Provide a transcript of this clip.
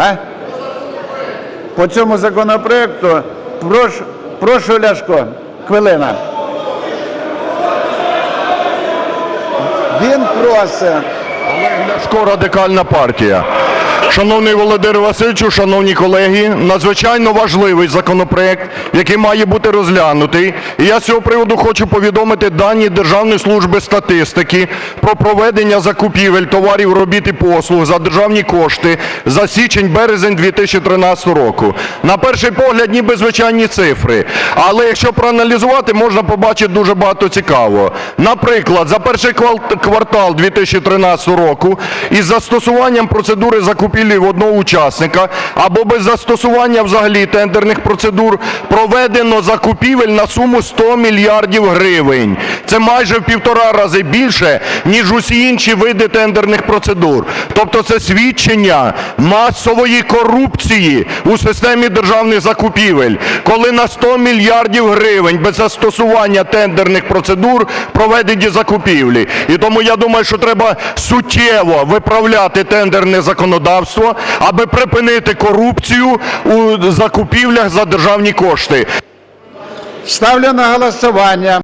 А? По цьому законопроекту прошу, прошу Ляшко, хвилина. Він просить. Олег Ляшко, радикальна партія. Шановний Володимир Васильовичу, шановні колеги, надзвичайно важливий законопроект, який має бути розглянутий. І я з цього приводу хочу повідомити дані Державної служби статистики про проведення закупівель товарів, робіт і послуг за державні кошти за січень-березень 2013 року. На перший погляд, ніби звичайні цифри. Але якщо проаналізувати, можна побачити дуже багато цікавого. Наприклад, за перший квартал 2013 року із застосуванням процедури закупівлі в одного учасника або без застосування взагалі тендерних процедур проведено закупівель на суму 100 мільярдів гривень. Це майже в півтора рази більше, ніж усі інші види тендерних процедур. Тобто це свідчення масової корупції у системі державних закупівель, коли на 100 мільярдів гривень без застосування тендерних процедур проведені закупівлі. І тому я думаю, що треба суттєво виправляти тендерне законодавство, аби припинити корупцію у закупівлях за державні кошти. Ставлю на голосування